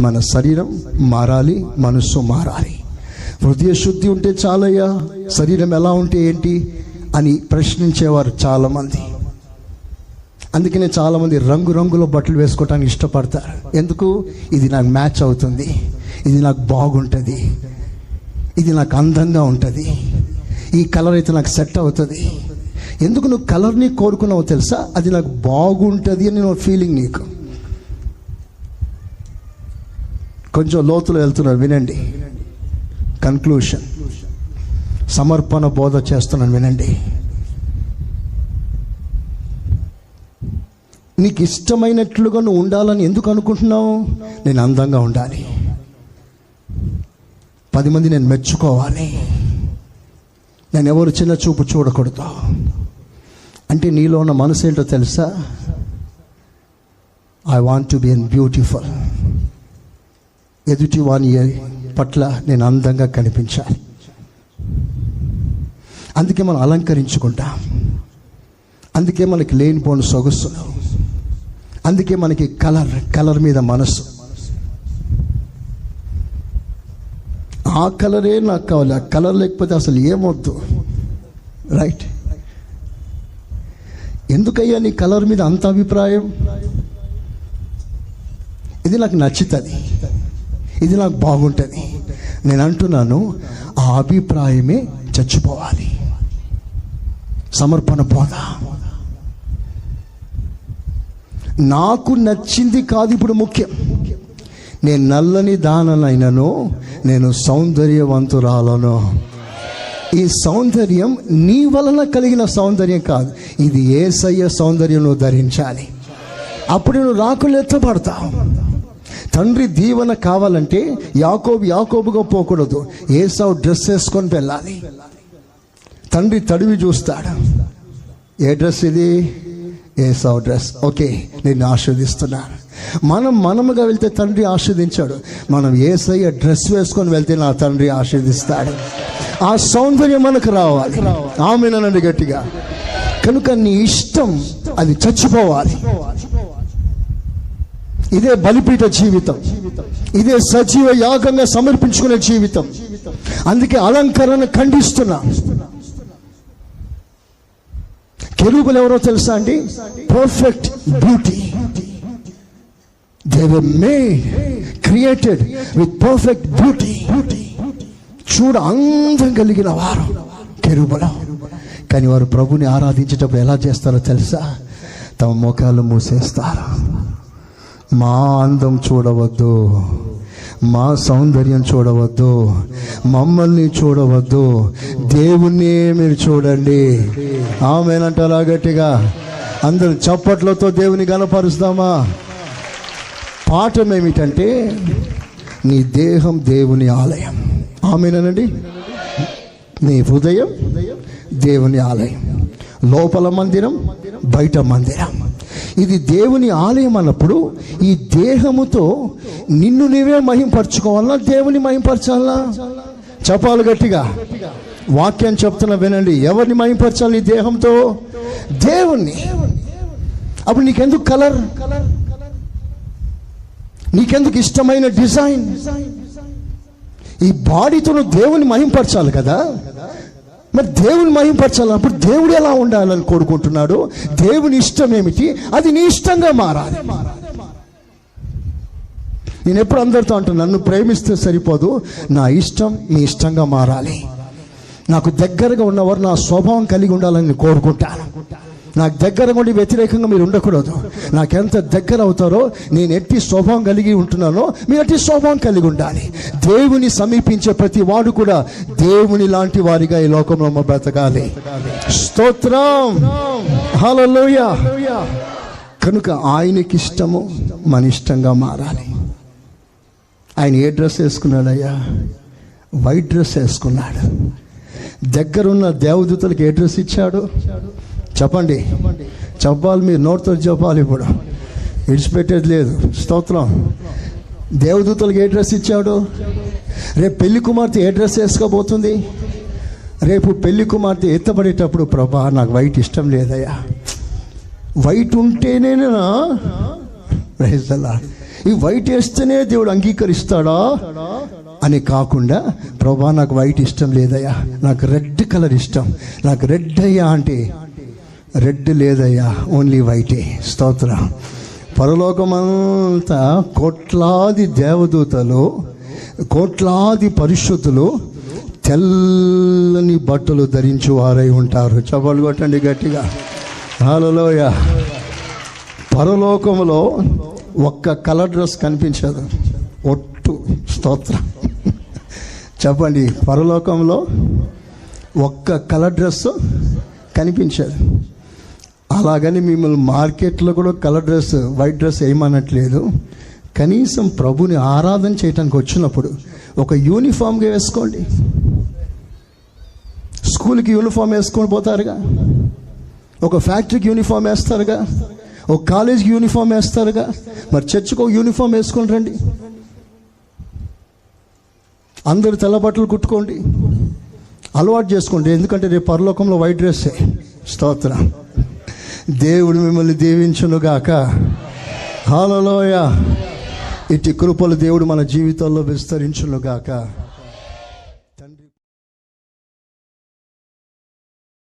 మన శరీరం మారాలి మనస్సు మారాలి. హృదయ శుద్ధి ఉంటే చాలయ్యా. శరీరం ఎలా ఉంటే ఏంటి అని ప్రశ్నించేవారు చాలామంది. అందుకనే చాలామంది రంగురంగుల బట్టలు వేసుకోవటానికి ఇష్టపడతారు. ఎందుకు? ఇది నాకు మ్యాచ్ అవుతుంది. ఇది నాకు బాగుంటుంది. ఇది నాకు అందంగా ఉంటుంది. ఈ కలర్ అయితే నాకు సెట్ అవుతుంది. ఎందుకు నువ్వు కలర్ని కోరుకున్నావు తెలుసా? అది నాకు బాగుంటుంది అని నువ్వు ఫీలింగ్ నీకు. కొంచెం లోతులో వెళ్తున్నారు వినండి. కన్క్లూషన్ సమర్పణ బోధ చేస్తున్నాను వినండి. నీకు ఇష్టమైనట్లుగా నువ్వు ఉండాలని ఎందుకు అనుకుంటున్నావు? నేను అందంగా ఉండాలి. పది మంది నేను మెచ్చుకోవాలి. నేను ఎవరు చిన్న చూపు చూడకూడదు. అంటే నీలో ఉన్న మనసు ఏంటో తెలుసా? I want to be an beautiful ఎదుటి వాని పట్ల నేను అందంగా కనిపించాలి అందుకే మనం అలంకరించుకుంటాం. అందుకే మనకి లేనిపోని సొగస్సులు అందుకే మనకి కలర్ కలర్ మీద మనసు ఆ కలరే నాకు కావాలి. ఆ కలర్ లేకపోతే అసలు ఏమొద్దు. రైట్ ఎందుకయ్యా నీ కలర్ మీద అంత అభిప్రాయం? ఇది నాకు నచ్చుతుంది. ఇది నాకు బాగుంటుంది. నేను అంటున్నాను ఆ అభిప్రాయమే చచ్చిపోవాలి. సమర్పణ బోధ. నాకు నచ్చింది కాదు ఇప్పుడు ముఖ్యం. నేను నల్లని దాననైనను నేను సౌందర్యవంతురాలను. ఈ సౌందర్యం నీ వలన కలిగిన సౌందర్యం కాదు. ఇది ఏసయ్య సౌందర్యం నువ్వు ధరించాలి. అప్పుడు నువ్వు రాకులు ఎత్తపడతావు తండ్రి దీవెన కావాలంటే యాకోబు యాకోబుగా పోకూడదు. ఏసావు డ్రెస్ వేసుకొని వెళ్ళాలి. తండ్రి తడివి చూస్తాడు. ఏ డ్రెస్ ఇది? ఏసావు డ్రెస్. ఓకే నేను ఆస్వాదిస్తున్నాను మనం మనముగా వెళ్తే తండ్రి ఆస్వాదించాడు మనం ఏసయ్య డ్రెస్ వేసుకొని వెళ్తే నా తండ్రి ఆస్వాదిస్తాడు ఆ సౌందర్యం మనకు రావాలి. ఆమెనండి గట్టిగా. కనుక నీ ఇష్టం అది చచ్చిపోవాలి. ఇదే బలిపీఠ జీవితం. ఇదే సజీవ యాగంగా సమర్పించుకునే జీవితం. అందుకే అలంకరణ ఖండిస్తున్నా. కెరూబులు ఎవరో తెలుసా అండి? Perfect beauty they were made created with perfect beauty చూడ అందం కలిగిన వారు కెరూబులు. కానీ వారు ప్రభుని ఆరాధించేటప్పుడు ఎలా చేస్తారో తెలుసా? తమ ముఖాలు మూసేస్తారు. మా అందం చూడవద్దు. మా సౌందర్యం చూడవద్దు. మమ్మల్ని చూడవద్దు. దేవుణ్ణి మీరు చూడండి. ఆమెనంటారా గట్టిగా. అందరు చప్పట్లతో దేవుని గనపరుస్తామా పాఠం ఏమిటంటే నీ దేహం దేవుని ఆలయం. ఆమెనండి? నీ హృదయం దేవుని ఆలయం. లోపల మందిరం బయట మందిరం. ఇది దేవుని ఆలయం అన్నప్పుడు ఈ దేహముతో నిన్ను నీవే మహింపరచుకోవాలా? దేవుని మహింపరచాలా? చెప్పాలి గట్టిగా. వాక్యం చెప్తున్నా వినండి. ఎవరిని మహింపరచాలి నీ దేహంతో? దేవుణ్ణి. అప్పుడు నీకెందుకు కలర్? నీకెందుకు ఇష్టమైన డిజైన్? ఈ బాడీతో నువ్వు దేవుని మహింపరచాలి కదా? మరి దేవుని మహింపరచాలి? అప్పుడు దేవుడు ఎలా ఉండాలని కోరుకుంటున్నాడు? దేవుని ఇష్టం ఏమిటి? అది నీ ఇష్టంగా మారాలి. నేను ఎప్పుడు అందరితో అంటాను నన్ను ప్రేమిస్తే సరిపోదు. నా ఇష్టం మీ ఇష్టంగా మారాలి. నాకు దగ్గరగా ఉన్నవారు నా స్వభావం కలిగి ఉండాలని కోరుకుంటాను. నాకు దగ్గర ఉండి వ్యతిరేకంగా మీరు ఉండకూడదు. నాకెంత దగ్గర అవుతారో నేను ఎట్టి స్వభావం కలిగి ఉంటున్నానో మీరు ఎట్టి స్వభావం కలిగి ఉండాలి. దేవుని సమీపించే ప్రతి వాడు కూడా దేవుని లాంటి వారిగా ఈ లోకంలో బ్రతకాలి. స్తోత్రం! హల్లెలూయ! కనుక ఆయనకి ఇష్టము మన ఇష్టంగా మారాలి. ఆయన ఏ డ్రెస్ వేసుకున్నాడయ్యా? వైట్ డ్రెస్ వేసుకున్నాడు. దగ్గరున్న దేవదూతలకు ఏ డ్రెస్ ఇచ్చాడు? చెప్పండి. చెప్పాలి మీరు నోటితో చెప్పాలి ఇప్పుడు. విడిచిపెట్టేది లేదు. స్తోత్రం. దేవదూతలకు ఏ డ్రెస్ ఇచ్చాడు? రేపు పెళ్ళి కుమార్తె ఏ డ్రెస్ వేసుకోబోతుంది? రేపు పెళ్ళి కుమార్తె ఎత్తబడేటప్పుడు ప్రభా నాకు వైట్ ఇష్టం లేదయ్యా. వైట్ ఉంటేనేనా? ప్రైజ్ ఈ వైట్ వేస్తేనే దేవుడు అంగీకరిస్తాడా? అని కాకుండా ప్రభా నాకు వైట్ ఇష్టం లేదయ్యా. నాకు రెడ్ కలర్ ఇష్టం. నాకు రెడ్ అయ్యా అంటే రెడ్ లేదయ్యా ఓన్లీ వైటే స్తోత్ర. పరలోకమంతా కోట్లాది దేవదూతలు కోట్లాది పరిశుద్ధులు తెల్లని బట్టలు ధరించి వారై ఉంటారు. చపలు కొట్టండి గట్టిగా. హాలలోయ పరలోకంలో ఒక్క కలర్ డ్రెస్ కనిపించదు. ఒట్టు. స్తోత్రం. చెప్పండి పరలోకంలో ఒక్క కలర్ డ్రెస్ కనిపించదు. అలాగని మిమ్మల్ని మార్కెట్లో కూడా కలర్ డ్రెస్ వైట్ డ్రెస్ వేయమనట్లేదు కనీసం ప్రభుని ఆరాధన చేయటానికి వచ్చినప్పుడు ఒక యూనిఫామ్గా వేసుకోండి. స్కూల్కి యూనిఫామ్ వేసుకొని పోతారుగా. ఒక ఫ్యాక్టరీకి యూనిఫామ్ వేస్తారుగా. ఒక కాలేజీకి యూనిఫామ్ వేస్తారుగా. మరి చర్చికి ఒక యూనిఫామ్ వేసుకొని రండి. అందరు తెల్లబట్టలు కుట్టుకోండి. అలవాటు చేసుకోండి. ఎందుకంటే రేపు పరలోకంలో వైట్ డ్రెస్సే. స్తోత్రం. దేవుడు మిమ్మల్ని దీవించునుగాక. హాలలోయ ఇటు కృపలు దేవుడు మన జీవితాల్లో విస్తరించునుగాక.